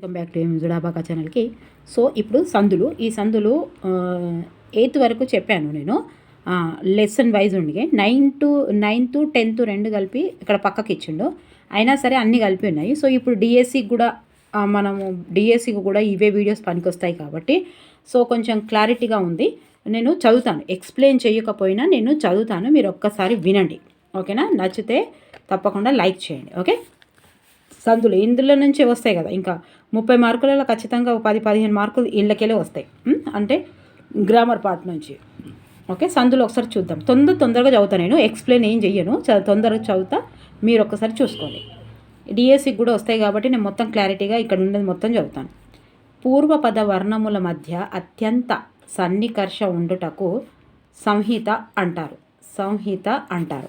Welcome back to జుడాబాకా ఛానల్కి. So ఇప్పుడు సందులు ఈ సందులు ఎయిత్ వరకు చెప్పాను నేను. లెసన్ వైజ్ ఉండి నైన్త్ నైన్త్ టెన్త్ రెండు కలిపి ఇక్కడ పక్కకి ఇచ్చిండు. అయినా సరే అన్నీ కలిపి ఉన్నాయి. సో ఇప్పుడు డిఎస్సికి కూడా మనము డిఎస్సికి కూడా ఇవే వీడియోస్ పనికొస్తాయి కాబట్టి సో కొంచెం క్లారిటీగా ఉంది. నేను చదువుతాను. ఎక్స్ప్లెయిన్ చేయకపోయినా నేను చదువుతాను. మీరు ఒక్కసారి వినండి. ఓకేనా? నచ్చితే తప్పకుండా లైక్ చేయండి. ఓకే? సందులు ఇందులో నుంచే వస్తాయి కదా. ఇంకా ముప్పై మార్కులలో ఖచ్చితంగా పది పదిహేను మార్కులు ఇళ్ళకెళ్ళే వస్తాయి. అంటే గ్రామర్ పార్ట్ నుంచి. ఓకే సందులు ఒకసారి చూద్దాం. తొందర తొందరగా చదువుతా నేను. ఎక్స్ప్లెయిన్ ఏం చెయ్యను. తొందరగా చదువుతా. మీరు ఒక్కసారి చూసుకోండి. డిఎస్సికి కూడా వస్తాయి కాబట్టి నేను మొత్తం క్లారిటీగా ఇక్కడ ఉండేది మొత్తం చదువుతాను. పూర్వపద వర్ణముల మధ్య అత్యంత సన్నికర్ష ఉండుటకు సంహిత అంటారు. సంహిత అంటారు.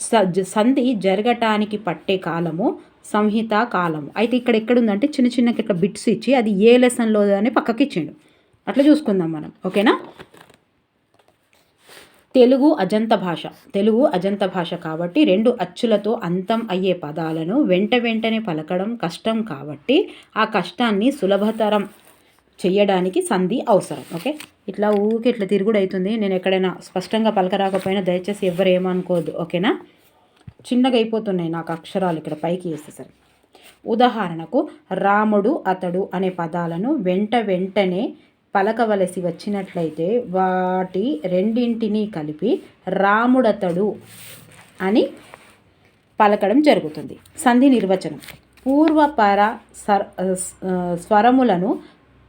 స- జ- సంధి జరగటానికి పట్టే కాలము సంహిత కాలము అయితే ఇక్కడ ఎక్కడుందంటే చిన్న చిన్న ఇట్లా బిట్స్ ఇచ్చి అది ఏ లెసన్లో అని పక్కకి ఇచ్చిండు. అట్లా చూసుకుందాం మనం. ఓకేనా తెలుగు అజంత భాష. తెలుగు అజంత భాష కాబట్టి రెండు అచ్చులతో అంతం అయ్యే పదాలను వెంట వెంటనే పలకడం కష్టం కాబట్టి ఆ కష్టాన్ని సులభతరం చేయడానికి సంధి అవసరం. ఓకే ఇట్లా ఊరికి ఇట్లా తిరుగుడు అవుతుంది. నేను ఎక్కడైనా స్పష్టంగా పలకరాకపోయినా దయచేసి ఎవ్వరు ఏమనుకోవద్దు. ఓకేనా చిన్నగా అయిపోతున్నాయి నాకు అక్షరాలు ఇక్కడ పైకి వేస్తే సరే. ఉదాహరణకు రాముడు అతడు అనే పదాలను వెంట వెంటనే పలకవలసి వచ్చినట్లయితే వాటి రెండింటినీ కలిపి రాముడతడు అని పలకడం జరుగుతుంది. సంధి నిర్వచనం. పూర్వపర సర్ స్వరములను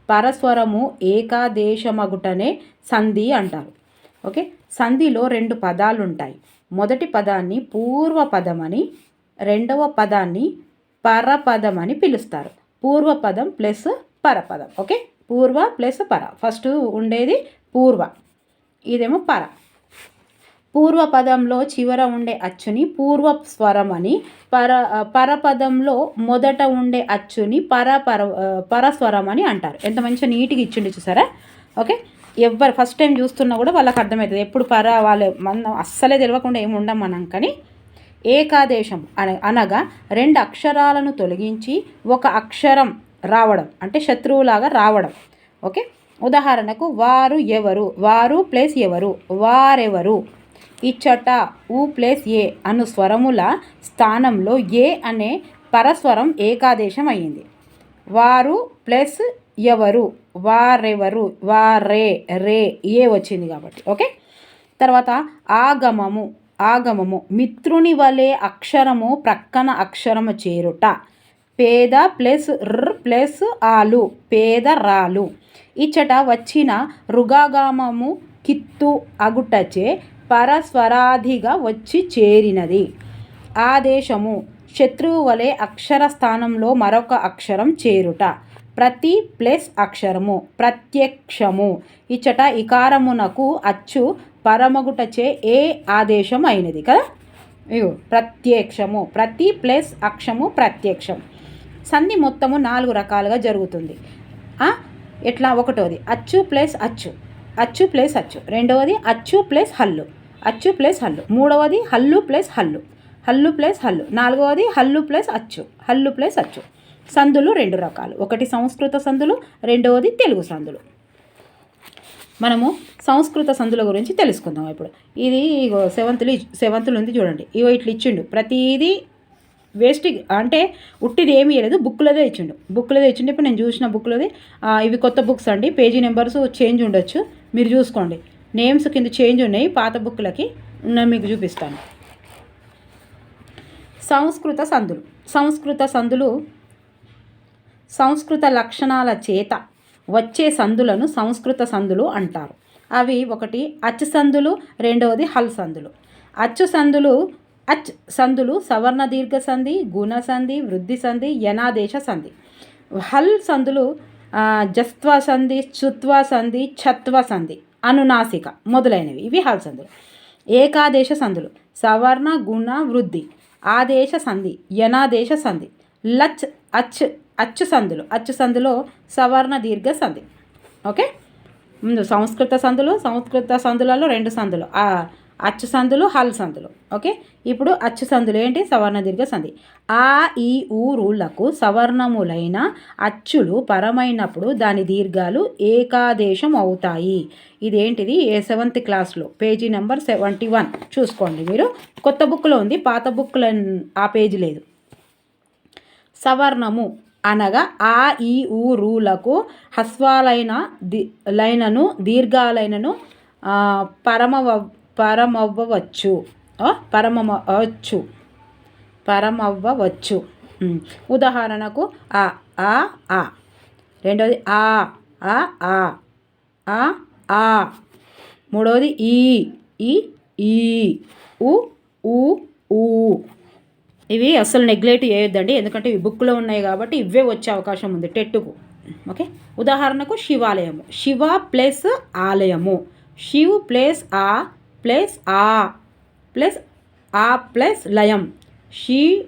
పరస్వరము ఏకాదేశమగుటనే సంధి అంటారు. ఓకే? సంధిలో రెండు పదాలు ఉంటాయి మొదటి పదాన్ని పూర్వపదమని రెండవ పదాన్ని పరపదం అని పిలుస్తారు. పూర్వపదం ప్లస్ పరపదం ఓకే? పూర్వ ప్లస్ పర. ఫస్ట్ ఉండేది పూర్వ. ఇదేమో పర. పూర్వపదంలో చివర ఉండే అచ్చుని పూర్వ స్వరం అని పర పరపదంలో మొదట ఉండే అచ్చుని పర పర పరస్వరం అని అంటారు. ఎంత మంచిగా నీట్గా ఇచ్చిండు చూసారా? ఓకే? ఎవరు ఫస్ట్ టైం చూస్తున్నా కూడా వాళ్ళకి అర్థమవుతుంది. ఎప్పుడు పర వాళ్ళు మనం అస్సలే తెలియకుండా ఏమి ఉండం మనం కానీ ఏకాదేశం అన అనగా రెండు అక్షరాలను తొలగించి ఒక అక్షరం రావడం అంటే శత్రువులాగా రావడం. ఓకే? ఉదాహరణకు వారు ఎవరు? వారు ప్లేస్ ఎవరు? వారెవరు? ఇచ్చట ఊ ప్లేస్ ఏ అను స్వరముల స్థానంలో ఏ అనే పరస్వరం ఏకాదేశం అయ్యింది. వారు ప్లస్ ఎవరు? వారెవరు? వారే రే ఏ వచ్చింది కాబట్టి. ఓకే? తర్వాత ఆగమము. ఆగమము. మిత్రుని వలె అక్షరము ప్రక్కన అక్షరము చేరుట. పేద ప్లస్ ర్ ప్లస్ ఆలు. పేద రాలు. ఇచ్చట వచ్చిన రుగాగామము కిత్తు అగుటచే పరస్వరాధిగా వచ్చి చేరినది. ఆదేశము. శత్రువు వలె అక్షర స్థానంలో మరొక అక్షరం చేరుట. ప్రతి ప్లస్ అక్షరము ప్రత్యక్షము. ఇచ్చట ఇకారమునకు అచ్చు పరమగుటచే ఏ ఆదేశం అయినది కదా? ఇగో ప్రత్యక్షము. ప్రతి ప్లస్ అక్షము ప్రత్యక్షం. సంధి మొత్తము నాలుగు రకాలుగా జరుగుతుంది. ఎట్లా? ఒకటోది అచ్చు ప్లస్ అచ్చు. అచ్చు ప్లస్ అచ్చు. రెండవది అచ్చు ప్లస్ హల్లు. అచ్చు ప్లస్ హల్లు. మూడవది హల్లు ప్లస్ హల్లు. హల్లు ప్లస్ హల్లు. నాలుగవది హల్లు ప్లస్ అచ్చు. హల్లు ప్లస్ అచ్చు. సందులు రెండు రకాలు. ఒకటి సంస్కృత సందులు రెండవది తెలుగు సందులు. మనము సంస్కృత సందుల గురించి తెలుసుకుందాం ఇప్పుడు. ఇది ఇగో సెవెంత్లు సెవెంత్లు ఉంది చూడండి. ఇగో ఇట్లా ఇచ్చిండు. ప్రతిదీ వేస్ట్ అంటే ఉట్టిది ఏమీ లేదు బుక్లదే ఇచ్చిండు. బుక్లదే ఇచ్చిండు. ఇప్పుడు నేను చూసిన బుక్లది ఇవి కొత్త బుక్స్ అండి. పేజీ నెంబర్స్ చేంజ్ ఉండొచ్చు. మీరు చూసుకోండి. నేమ్స్ కింద చేంజ్ ఉన్నాయి. పాత బుక్లకి నేను మీకు చూపిస్తాను. సంస్కృత సందులు. సంస్కృత సందులు సంస్కృత లక్షణాల చేత వచ్చే సందులను సంస్కృత సందులు అంటారు. అవి ఒకటి అచ్చు సందులు రెండవది హల్ సందులు. అచ్చు సందులు అచ్ సందులు సవర్ణ దీర్ఘ సంధి గుణ సంధి వృద్ధి సంధి యనాదేశ సంధి. హల్ సందులు జస్త్వ సంధి చుత్వ సంధి ఛత్వ సంధి అనునాసిక మొదలైనవి. ఇవి హల్ సందులు. ఏకాదేశ సంధులు సవర్ణ గుణ వృద్ధి ఆదేశ సంధి యనాదేశ సంధి లచ్ అచ్ అచ్చు సందులు. అచ్చు సందులో సవర్ణ దీర్ఘ సంధి. ఓకే? ముందు సంస్కృత సందులు సంస్కృత సందులలో రెండు సందులు. అచ్చు సందులు హల్ సందులు. ఓకే? ఇప్పుడు అచ్చు సందులు ఏంటి? సవర్ణ దీర్ఘ సంధి. ఆ ఈ ఊ రూలకు సవర్ణములైన అచ్చులు పరమైనప్పుడు దాని దీర్ఘాలు ఏకాదేశం అవుతాయి. ఇదేంటిది? ఏ సెవెంత్ క్లాస్లో? Page number seventy one. చూసుకోండి మీరు. కొత్త బుక్లో ఉంది. పాత బుక్లో ఆ పేజీ లేదు. సవర్ణము. అనగా ఆ ఈ ఊ రూలకు హస్వాలైన ది లైనను దీర్ఘాలైనను పరమవ పరమవ్వవచ్చు. ఆ, పరమవచ్చు పరమవ్వవచ్చు. ఉదాహరణకు ఆ ఆ ఆ. రెండోది ఆ ఆ ఆ. ఆ ఆ. మూడవది ఈ ఈ ఈ. ఉ ఊ ఊ. ఇవి అసలు నెగ్లెక్ట్ చేయొద్దండి. ఎందుకంటే ఇవి బుక్లో ఉన్నాయి కాబట్టి ఇవే వచ్చే అవకాశం ఉంది టెట్టుకు. ఓకే? ఉదాహరణకు శివాలయము. శివ ప్లస్ ఆలయము. శివ్ ప్లస్ ఆ ప్లస్ ఆ ప్లస్ ఆ ప్లస్ లయం. షి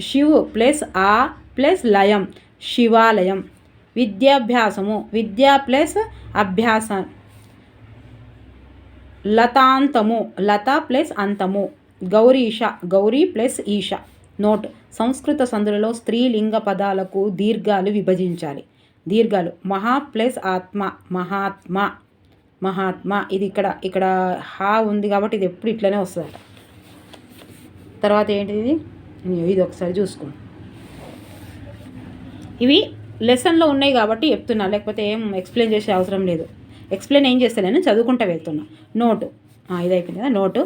శివ్ ప్లస్ ఆ ప్లస్ లయం. శివాలయం. విద్యాభ్యాసము. విద్యా ప్లస్ అభ్యాసం లతాంతము. లత ప్లస్ అంతము. గౌరీష. గౌరీ ప్లస్ ఈష. నోట్. సంస్కృత సందులలో స్త్రీలింగ పదాలకు దీర్ఘాలు విభజించాలి. దీర్ఘాలు. మహా ప్లస్ ఆత్మ. మహాత్మ. మహాత్మ. ఇది ఇక్కడ ఇక్కడ హా ఉంది కాబట్టి ఇది ఎప్పుడు ఇట్లనే వస్తుందట. తర్వాత ఏంటిది ఇది? ఒకసారి చూసుకోండి. ఇవి లెసన్లో ఉన్నాయి కాబట్టి చెప్తున్నా. లేకపోతే ఏం ఎక్స్ప్లెయిన్ చేసే అవసరం లేదు. ఎక్స్ప్లెయిన్ ఏం చేస్తాను నేను చదువుకుంటా వెళ్తున్నా. నోటు. ఇది అయిపోయింది కదా. నోటు.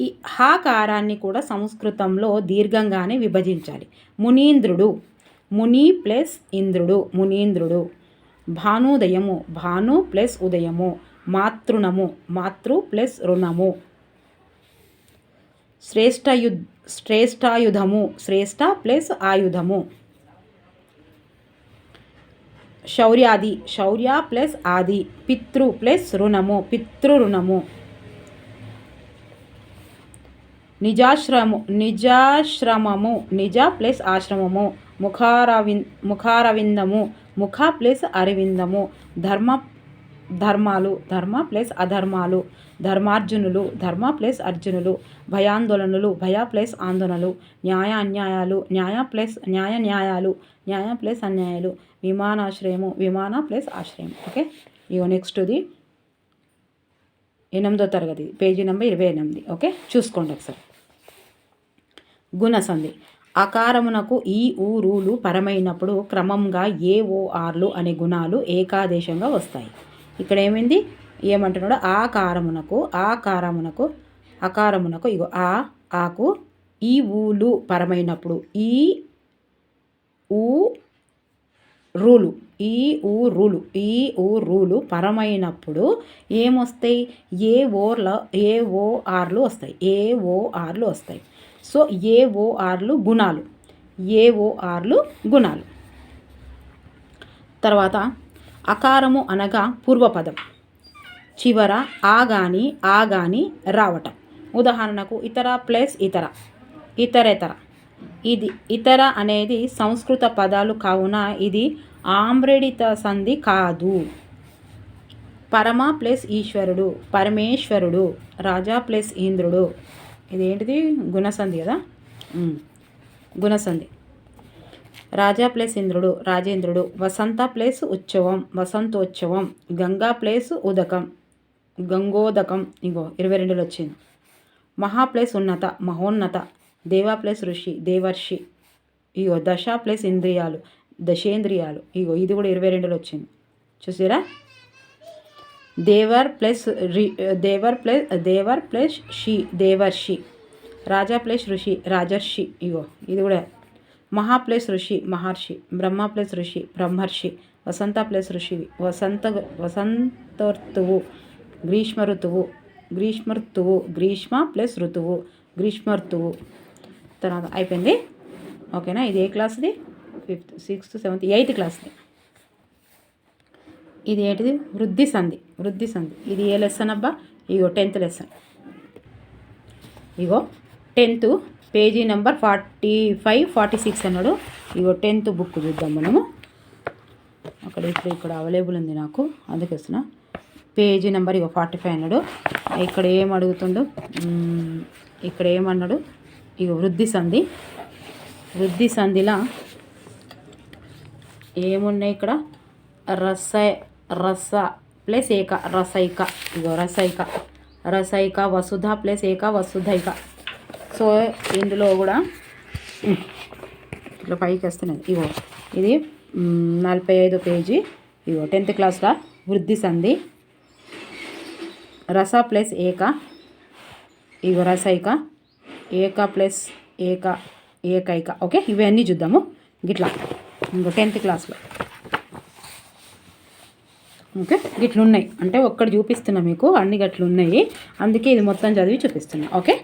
ఈ హాకారాన్ని కూడా సంస్కృతంలో దీర్ఘంగానే విభజించాలి. మునీంద్రుడు ముని ప్లస్ ఇంద్రుడు మునీంద్రుడు. భానుదయము భాను ప్లస్ ఉదయము. మాతృణము మాతృ ప్లస్ రుణము. శ్రేష్టయు శ్రేష్టాయుధము శ్రేష్ట ప్లస్ ఆయుధము. శౌర్యాది శౌర్య ప్లస్ ఆది పితృ ప్లస్ రుణము పితృ రుణము. నిజాశ్రము నిజాశ్రమము నిజ ప్లస్ ఆశ్రమము ముఖారవిం ముఖారవిందము ముఖ ప్లస్ అరవిందము ధర్మ ధర్మాలు ధర్మ ప్లస్ అధర్మాలు ధర్మార్జునులు ధర్మ ప్లస్ అర్జునులు భయాందోళనలు భయ ప్లస్ ఆందోళనలు న్యాయ అన్యాయాలు న్యాయ ప్లస్ న్యాయ న్యాయాలు న్యాయ ప్లస్ అన్యాయాలు విమానాశ్రయము విమాన ప్లస్ ఆశ్రయం. ఓకే? ఇగో నెక్స్ట్ది. ఎనిమిదో తరగతి పేజీ నెంబర్ ఇరవై ఎనిమిది. ఓకే? చూసుకోండి ఒకసారి. గుణసంధి. అకారమునకు ఈ ఊరులు పరమైనప్పుడు క్రమంగా ఏ ఆర్లు అనే గుణాలు ఏకాదేశంగా వస్తాయి. ఇక్కడ ఏమైంది? ఏమంటున్నాడు? ఆ కారమునకు ఆ కారమునకు అకారమునకు ఇగో ఆ ఆకు ఈ ఊలు పరమైనప్పుడు ఈ ఊ రూలు ఈ ఊ రూలు ఈ ఊ రూలు పరమైనప్పుడు ఏమొస్తాయి? ఏ ఓర్ల ఏ ఓ ఆర్లు వస్తాయి. ఏ ఓ ఆర్లు వస్తాయి. సో ఏ గుణాలు. ఏ గుణాలు. తర్వాత అకారము అనగా పూర్వపదం. చివర ఆ గాని ఆ గాని రావటం. ఉదాహరణకు ఇతర ప్లస్ ఇతర. ఇతరేతర. ఇది ఇతర అనేది సంస్కృత పదాలు కావున ఇది ఆమ్రేడిత సంధి కాదు. పరమ ప్లస్ ఈశ్వరుడు పరమేశ్వరుడు రాజా ప్లస్ ఇంద్రుడు. ఇదేంటిది? గుణసంధి కదా? గుణసంధి. రాజా ప్లేస్ ఇంద్రుడు రాజేంద్రుడు. వసంత ప్లేస్ ఉత్సవం వసంతోత్సవం. గంగా ప్లేస్ ఉదకం గంగోదకం. ఇంకో ఇరవై రెండులో వచ్చింది. మహా ప్లేస్ ఉన్నత మహోన్నత. దేవ ప్లేస్ ఋషి దేవర్షి. ఇగో దశ ప్లేస్ ఇంద్రియాలు దశేంద్రియాలు. ఇగో ఇది కూడా ఇరవై రెండులో వచ్చింది. చూసారా? దేవర్ ప్లస్ రి దేవర్ ప్లస్ దేవర్ ప్లస్ షి దేవర్షి రాజా ప్లస్ ఋషి రాజర్షి ఇగో ఇది కూడా. మహా ప్లస్ ఋషి మహర్షి. బ్రహ్మ ప్లస్ ఋషి బ్రహ్మర్షి. వసంత ప్లస్ ఋషి వసంత వసంతోర్తువు. గ్రీష్మ ఋతువు. గ్రీష్మ ఋతువు గ్రీష్మ ప్లస్ ఋతువు. గ్రీష్మ ఋతువు. తర్వాత అయిపోయింది. ఓకేనా? ఇది ఏ క్లాస్ది? ఫిఫ్త్ సిక్స్త్ సెవెంత్ ఎయిత్ క్లాస్ది. ఇది ఏంటిది? వృద్ధి సంధి. వృద్ధి సంధి. ఇది ఏ లెసన్ అబ్బా? ఇగో టెన్త్ లెసన్ ఇగో tenth page number forty five forty six అన్నాడు. ఇగో టెన్త్ బుక్ చూద్దాం మనము. అక్కడ ఇప్పుడు ఇక్కడ అవైలబుల్ ఉంది నాకు. అందుకే వస్తున్నా. పేజీ నెంబర్ ఇగో ఫార్టీ ఫైవ్ అన్నాడు. ఇక్కడ ఏం అడుగుతుండు? ఇక్కడ ఏమన్నాడు ఇక వృద్ధి సంధి. వృద్ధి సంధిలా ఏమున్నాయి ఇక్కడ? రస రస ప్లస్ ఏక రసైక. ఇగో రసైక. రసైక వసుధ ప్లస్ ఏక వసుధైక. సో ఇందులో కూడా ఇట్లా పైకి వస్తున్నాయి. ఇగో ఇది నలభై ఐదో పేజీ. ఇగో టెన్త్ క్లాస్లో వృద్ధి సంధి. రస ప్లస్ ఏక. ఇగో రసైక. ఏక ప్లస్ ఏక ఏకైక. ఓకే ఇవన్నీ చూద్దాము. గిట్లా. ఇంకో టెన్త్ క్లాస్లో. ఓకే? గిట్లు ఉన్నాయి అంటే ఒక్కటి చూపిస్తున్నా మీకు. అన్ని గట్లు ఉన్నాయి అందుకే ఇది మొత్తం చదివి చూపిస్తున్నా. ఓకే?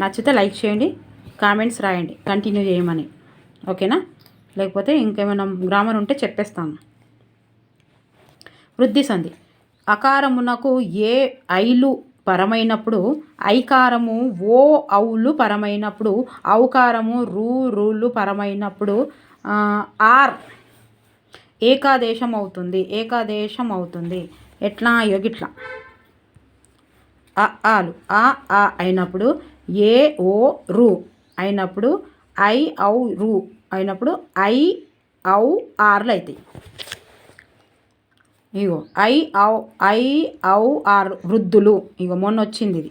నచ్చితే లైక్ చేయండి. కామెంట్స్ రాయండి. కంటిన్యూ చేయమని. ఓకేనా? లేకపోతే ఇంకేమైనా గ్రామర్ ఉంటే చెప్పేస్తాను. వృద్ధి సంధి. అకారమునకు ఏ ఐలు పరమైనప్పుడు ఐకారము ఓ ఔలు పరమైనప్పుడు ఔకారము రూ రూలు పరమైనప్పుడు ఆర్ ఏకాదేశం అవుతుంది ఏకాదేశం అవుతుంది ఎట్లా యోగిట్లా అ ఆలు. ఆ ఆ అయినప్పుడు ఏ ఓ రు అయినప్పుడు ఐ ఔ రు అయినప్పుడు ఐ ఔ ఆర్లు అవుతాయి ఇగో ఐ ఔ ఐ ఔ ఆర్ వృద్ధులు. ఇగో మొన్న వచ్చింది ఇది.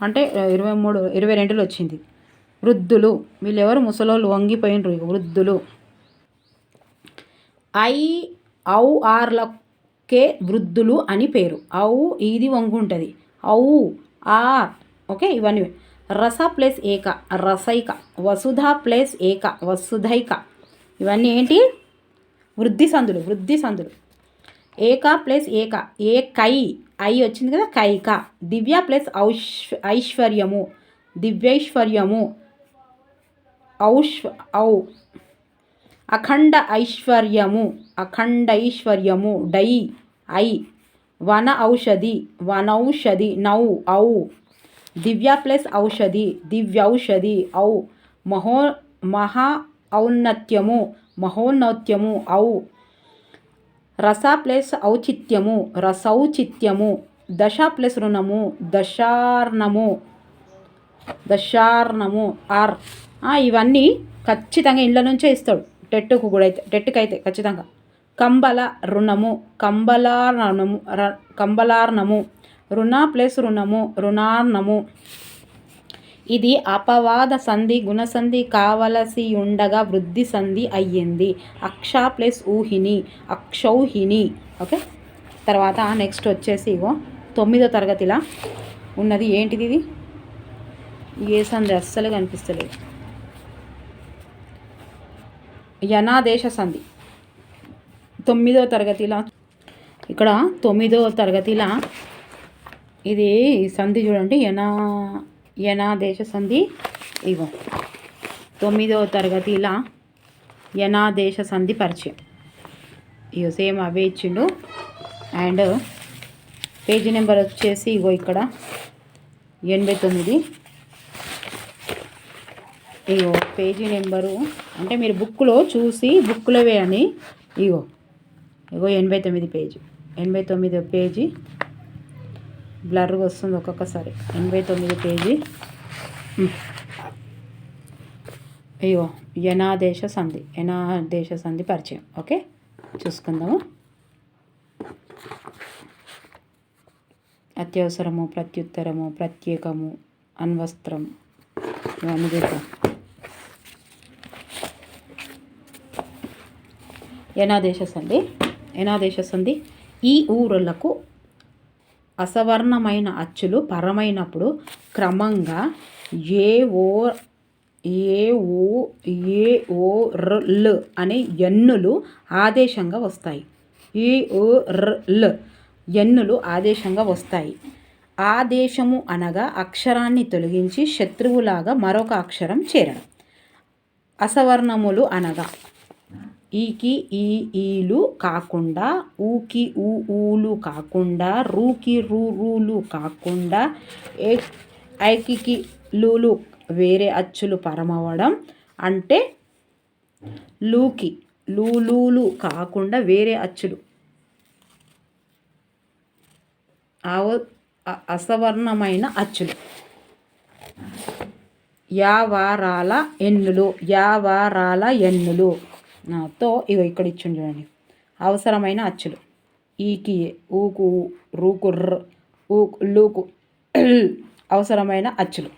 అంటే ఇరవై మూడు ఇరవై రెండులో వచ్చింది వృద్ధులు. వీళ్ళెవరు? ముసలోళ్ళు వంగిపోయినరు ఇక వృద్ధులు. ఐ వృద్ధులు అని పేరు. ఔ ఇది వంగు ఉంటుంది ఔ ఆర్ ఓకే ఇవన్నీ. రస ప్లస్ ఏక రసైక. వసుధ ప్లస్ ఏక వసుధైక. ఇవన్నీ ఏంటి? వృద్ధి సందులు వృద్ధి సందులు. ఏక ప్లస్ ఏక ఏ కై ఐ వచ్చింది కదా కైక. దివ్య ప్లస్ ఔష్ ఐశ్వర్యము. దివ్యైశ్వర్యము. ఔష్ ఔ. అఖండ ఐశ్వర్యము అఖండైశ్వర్యము డై ఐ వన ఔషధి వనౌషధి నౌ ఔ దివ్య ప్లస్ ఔషధి దివ్యౌషధి ఔ మహో మహా ఔన్నత్యము మహోన్నత్యము ఔ రస ప్లస్ ఔచిత్యము రసౌచిత్యము దశ ప్లస్ రుణము దశార్ణము దశార్ణము ఆర్. ఇవన్నీ ఖచ్చితంగా ఇండ్ల నుంచే ఇస్తాడు. టెట్టుకు కూడా అయితే టెట్టుకు అయితే ఖచ్చితంగా. కంబల రుణము కంబలార్ణము ర- కంబలార్ణము రుణ ప్లస్ రుణము రుణార్ణము. ఇది అపవాద సంధి గుణసంధి కావలసి ఉండగా వృద్ధి సంధి అయ్యింది. అక్ష ప్లస్ ఊహిని అక్షౌహిని ఓకే? తర్వాత నెక్స్ట్ వచ్చేసి ఇగో తొమ్మిదో తరగతిలా ఉన్నది. ఏంటిది ఇది? ఏ సంధి? అస్సలు కనిపిస్తలేదు. యనాదేశ సంధి తొమ్మిదో తరగతిలా. ఇక్కడ తొమ్మిదో తరగతిలా ఇది సంధి చూడండి. యనా యనాదేశ సంధి ఇగో తొమ్మిదో తరగతిలా యనాదేశ సంధి పరిచయం. ఇగో సేమ్ అవే ఇచ్చిండు. అండ్ పేజీ నెంబర్ వచ్చేసి ఇగో ఇక్కడ. ఎనభై తొమ్మిది. ఇగో పేజీ నెంబరు. అంటే మీరు బుక్లో చూసి బుక్లోవే అని. ఇగో ఇగో ఎనభై తొమ్మిది పేజీ. ఎనభై తొమ్మిది పేజీ. బ్లర్గా వస్తుంది ఒక్కొక్కసారి. ఎనభై తొమ్మిది పేజీ. అయ్యో యనాదేశ సంధి. యనాదేశ సంధి పరిచయం. ఓకే? చూసుకుందాము. అత్యవసరము ప్రత్యుత్తరము ప్రత్యేకము అన్వస్త్రం ఇవన్నీ చూద్దాం. ఎనాదేశస్ అండి ఎనాదేశస్ ఉంది ఈ ఊరులకు అసవర్ణమైన అచ్చులు పరమైనప్పుడు క్రమంగా ఏ ఓ ఏ ఓ ఏ ఓ ర్ ల్ అనే ఎన్నులు ఆదేశంగా వస్తాయి. ఈ ఓ ర్ ల్ ఎన్నులు ఆదేశంగా వస్తాయి. ఆదేశము అనగా అక్షరాన్ని తొలగించి శత్రువులాగా మరొక అక్షరం చేరడం. అసవర్ణములు అనగా ఈకి ఈ ఈలు కాకుండా ఊకి ఊ ఊలు కాకుండా రూకి రూ రూలు కాకుండా ఏ ఐకి లూలు వేరే అచ్చులు పరమవడం అంటే లూకి లూలూలు కాకుండా వేరే అచ్చులు. అవ అసవర్ణమైన అచ్చులు. యావారాల ఎన్నులు యావారాల ఎన్నులు. తో ఇగో ఇక్కడ ఇచ్చిండు చూడండి. అవసరమైన అచ్చులు. ఈకి ఊకు రూకు ర్ ఊకు లూకు అవసరమైన అచ్చులు.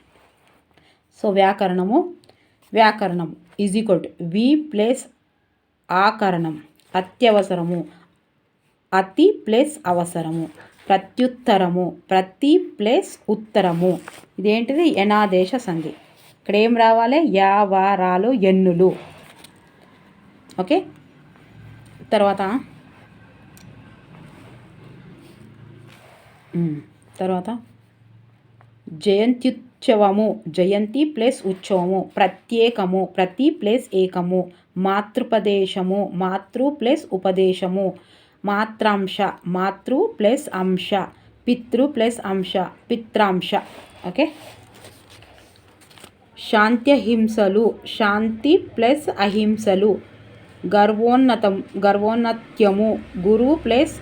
సో వ్యాకరణము వ్యాకరణం ఈజ్ ఈక్వల్ టు వి ప్లస్ ఆకరణం అత్యవసరము అతి ప్లస్ అవసరము ప్రత్యుత్తరము ప్రతి ప్లస్ ఉత్తరము. ఇదేంటిది? యనాదేశ సంధి. ఇక్కడ ఏం రావాలి యావారాలు ఎన్నులు. ఓకే? తర్వాత? తర్వాత? జయంత్యుత్సవము. జయంతి ప్లస్ ఉత్సవము. ప్రత్యేకము. ప్రతి ప్లస్ ఏకము. మాతృపదేశము మాతృ ప్లస్ ఉపదేశము. మాత్రాంశ. మాతృ ప్లస్ అంశ. పితృ ప్లస్ అంశ. పిత్రాంశ. ఓకే? శాంత్యహింసలు. శాంతి ప్లస్ అహింసలు. గర్వోన్నతం గర్వోన్నత్యము గురు ప్లస్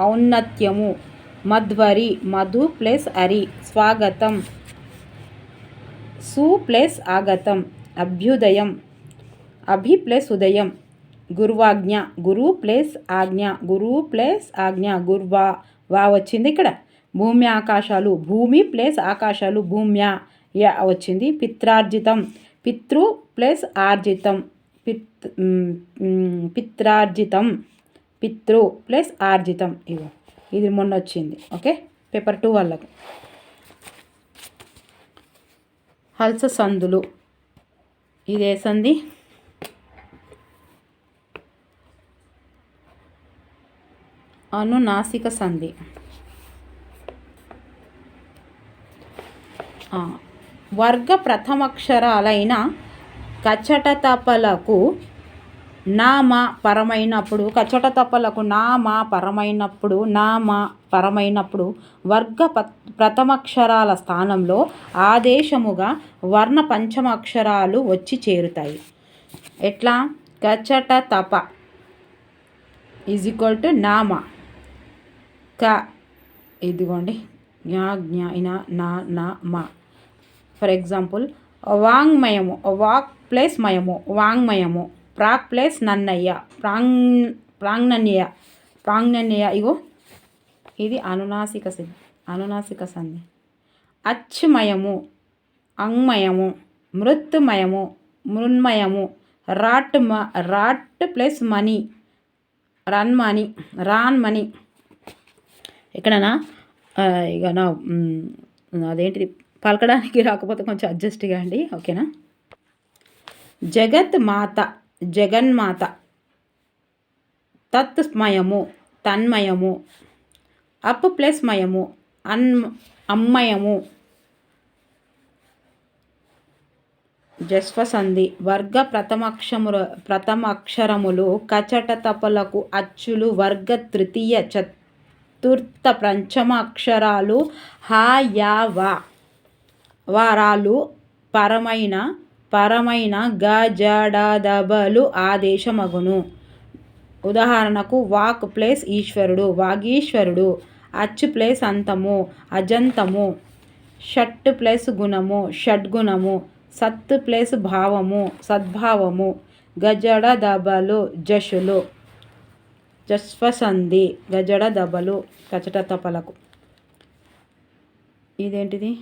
ఔన్నత్యము మధ్వరి మధు ప్లస్ అరి స్వాగతం. సు ప్లస్ ఆగతం అభ్యుదయం. అభి ప్లస్ ఉదయం గురువాజ్ఞ గురు ప్లస్ ఆజ్ఞ గురు ప్లస్ ఆజ్ఞ గుర్వా వా వచ్చింది ఇక్కడ. భూమి ఆకాశాలు భూమి ప్లస్ ఆకాశాలు భూమ్య యా వచ్చింది పిత్రార్జితం. పితృ ప్లస్ ఆర్జితం. పిత్ పిత్రార్జితం. పితృ ప్లస్ ఆర్జితం ఇగో. ఇది మొన్న వచ్చింది ఓకే? పేపర్ టూ వాళ్ళకు. హల్స సందులు. ఇదే సంధి అనునాసిక సంధి. వర్గ ప్రథమక్షరాలైన కచ్చట తపలకు నామ పరమైనప్పుడు కచ్చట తపలకు నామ పరమైనప్పుడు నామ పరమైనప్పుడు వర్గ ప- ప్రథమక్షరాల స్థానంలో ఆదేశముగా వర్ణ పంచమాక్షరాలు వచ్చి చేరుతాయి. ఎట్లా? కచట తప ఈజ్ ఈక్వల్ టు నామ. క ఇదిగోండి. జ్ఞా జ్ఞా నా నా మా. ఫర్ ఎగ్జాంపుల్ వాంగ్మయము వాక్ ప్లస్ మయము వాంగ్మయము ప్రాక్ ప్లస్ నన్నయ్య ప్రాంగ్ ప్రాంగ్నన్య ప్రాంగ్నన్య ఇగో ఇది అనునాసిక సిద్ధి అనునాసిక సంధి. అచ్చుమయము అంగ్మయము మృత్మయము మృన్మయము రాట్ మ రాట్ ప్లస్ మనీ రన్ మనీ రాన్ మనీ ఎక్కడనా ఇక నా అదేంటిది? పలకడానికి రాకపోతే కొంచెం అడ్జస్ట్ కాండి ఓకేనా? జగత్ మాత జగన్మాత తత్స్మయము తన్మయము అప్ ప్లస్ మయము అన్ అమ్మయము జస్వసంధి వర్గ ప్రథమాక్షముల ప్రథమాక్షరములు కచట తపలకు అచ్చులు వర్గ తృతీయ చతుర్థ పంచమ అక్షరాలు హా యా వా. వారాలు పరమైన పరమైన గజడదబలు ఆదేశమగును. ఉదాహరణకు వాక్ ప్లేస్ ఈశ్వరుడు వాగీశ్వరుడు అచ్చు ప్లేస్ అంతము అజంతము షట్ ప్లేస్ గుణము షడ్గుణము సత్ ప్లేస్ భావము సద్భావము గజడ దబలు జషులు జస్వసంధి గజడ దబలు కచట తపలకు ఇదేంటిది?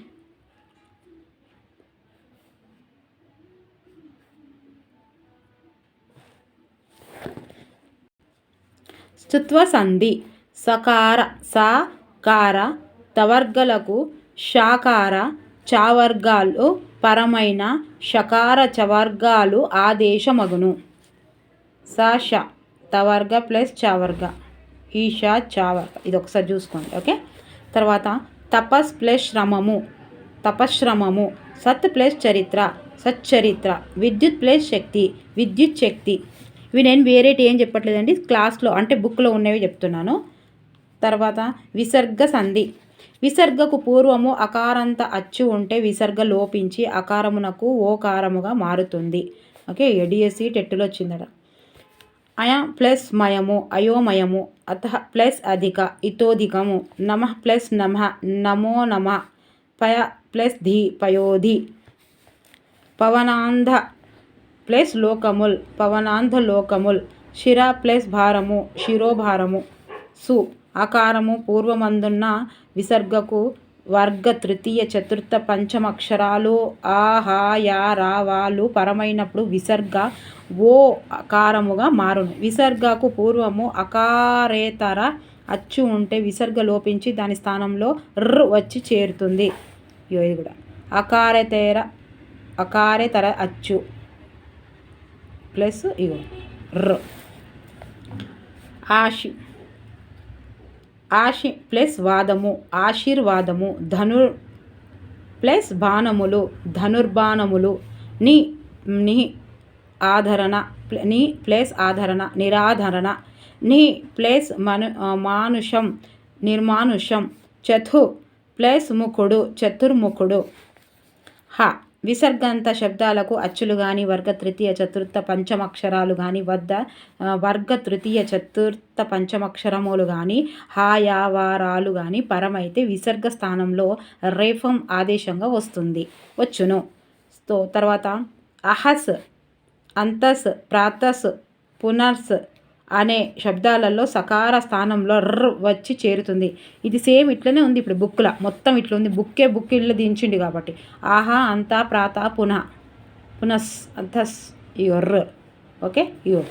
సుత్వ సంధి సకార సాకార తవర్గలకు షాకార చావర్గాలు పరమైన షకార చవర్గాలు ఆదేశమగును. సాష ష తవర్గ ప్లస్ చావర్గ. ఈషా చావర్గ. ఇది ఒకసారి చూసుకోండి ఓకే? తర్వాత తపస్ ప్లస్ శ్రమము. తపశ్రమము. సత్ ప్లస్ చరిత్ర. సచ్చరిత్ర. విద్యుత్ ప్లస్ శక్తి. విద్యుత్ శక్తి. ఇవి నేను వేరేటి ఏం చెప్పట్లేదండి క్లాస్లో అంటే బుక్లో ఉన్నవి చెప్తున్నాను. తర్వాత విసర్గ సంధి. విసర్గకు పూర్వము అకారంత అచ్చు ఉంటే విసర్గ లోపించి అకారమునకు ఓకారముగా మారుతుంది. ఓకే ఎడిఎస్సి టెట్టులో వచ్చిందట. అయ ప్లస్ మయము అయోమయము అత ప్లస్ అధిక ఇతోధికము నమ ప్లస్ నమ నమో నమ పయ ప్లస్ ధి పయోధి పవనాంధ ప్లస్ లోకముల్ పవనాంధ లోకముల్ శిర ప్లస్ భారము శిరోభారము సు ఆకారము పూర్వమందున్న విసర్గకు వర్గ తృతీయ చతుర్థ పంచమక్షరాలు ఆహా యా రావాలు పరమైనప్పుడు విసర్గ ఓ అకారముగా మారును. విసర్గకు పూర్వము అకారేతర అచ్చు ఉంటే విసర్గ లోపించి దాని స్థానంలో ర్ వచ్చి చేరుతుంది. ఇది కూడా. అకారేతర అకారేతర అచ్చు. ప్లస్ ఇగో ర్. ఆశి. ఆశి ప్లస్ వాదము ఆశీర్వాదము ధను ప్లస్ బాణములు ధనుర్బాణములు ని ని ఆధరణ ని ప్లస్ ఆధరణ నిరాధరణ ని ప్లస్ మను మానుషం నిర్మానుషం చతు ప్లస్ ముఖుడు చతుర్ముఖుడు హ. విసర్గంత శబ్దాలకు అచ్చులు కానీ వర్గ తృతీయ చతుర్థ పంచమక్షరాలు కానీ వద్ద వర్గ తృతీయ చతుర్థ పంచమక్షరములు కానీ హాయావారాలు కానీ పరమైతే విసర్గ స్థానంలో రేఫం ఆదేశంగా వస్తుంది. వచ్చును. తర్వాత అహస్ అంతస్ ప్రాతస్ పునర్స్ అనే శబ్దాలలో సకార స్థానంలో ర్ర వచ్చి చేరుతుంది. ఇది సేమ్ ఇట్లనే ఉంది ఇప్పుడు బుక్ల మొత్తం ఇట్లా ఉంది బుక్కే బుక్ ఇళ్ళు దించిండు కాబట్టి. ఆహా అంతా ప్రాత పునః. పునస్ అంతస్ యొర్ర ఓకే? ఇయో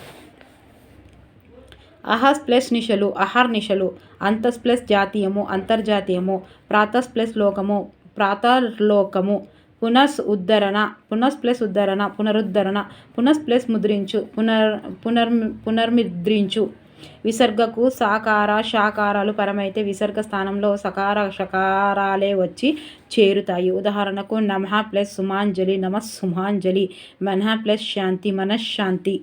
అహస్ ప్లస్ నిశలు అహర్ నిశలు అంతస్ ప్లస్ జాతీయము అంతర్జాతీయము ప్రాతస్ ప్లస్ లోకము ప్రాతర్లోకము పునస్ ఉద్ధరణ పునస్ ప్లస్ ఉద్ధరణ పునరుద్ధరణ పునస్ ప్లస్ ముద్రించు పునర్ పునర్ పునర్ముద్రించు. విసర్గకు సాకార శాకారాలు పరమైతే విసర్గ స్థానంలో సకార షకారాలే వచ్చి చేరుతాయి. ఉదాహరణకు నమః ప్లస్ సుమాంజలి నమ సుమాంజలి మనః ప్లస్ శాంతి మనశ్శాంతి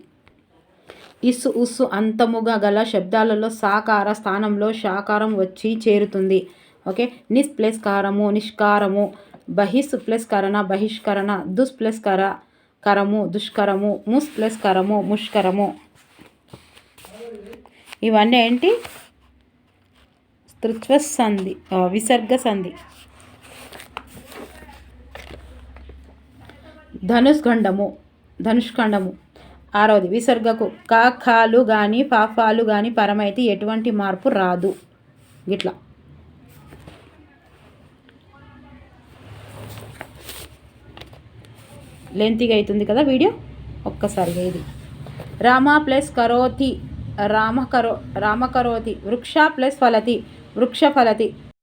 ఇస్సు ఉస్సు అంతముగా గల శబ్దాలలో సాకార స్థానంలో శాకారం వచ్చి చేరుతుంది. ఓకే? నిస్ ప్లస్ కారము నిష్కారము. బహిస్ ప్లస్ కరణ బహిష్కరణ దుస్ ప్లస్ కర కరము దుష్కరము ముస్ ప్లస్ కరము ముష్కరము. ఇవన్నీ ఏంటి? స్తృత్వ సంధి విసర్గ సంధి ధనుష్ఖండము. ధనుష్ఖండము ఆరవది విసర్గకు. కాఖాలు కానీ పాఫాలు కానీ పరమైతే ఎటువంటి మార్పు రాదు. గిట్లా. లెంతీగా అవుతుంది కదా వీడియో? ఒక్కసారిగా ఇది. రామ ప్లస్ కరోతి రామ కరో రామ కరోతి వృక్ష ప్లస్ ఫలతి వృక్ష ఫలతి